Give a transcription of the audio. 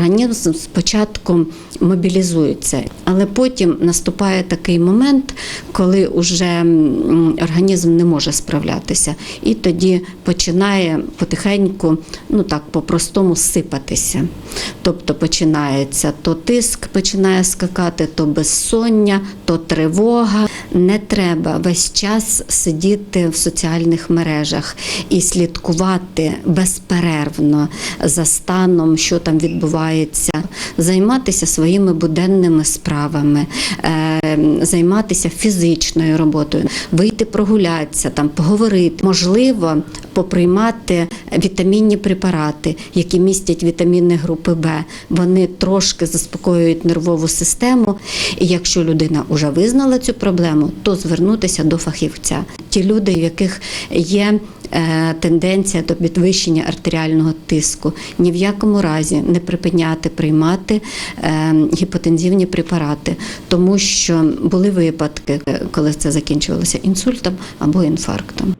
організм спочатку мобілізується, але потім наступає такий момент, коли вже організм не може справлятися, і тоді починає потихеньку, ну так по-простому сипатися. Тобто починається то тиск починає скакати, то безсоння, то тривога. Не треба весь час сидіти в соціальних мережах і слідкувати безперервно за станом, що там відбувається, займатися своїми буденними справами, е, займатися фізичною роботою, вийти прогулятися, там поговорити, можливо, поприймати вітамінні препарати, які містять вітаміни групи Б. Вони трошки заспокоюють нервову систему. І якщо людина вже визнала цю проблему, то звернутися до фахівця. Ті люди, в яких є е, тенденція до підвищення артеріального тиску, ні в якому разі не припиняти приймати е, гіпотензивні препарати, тому що були випадки, е, коли це закінчувалося інсультом або інфарктом.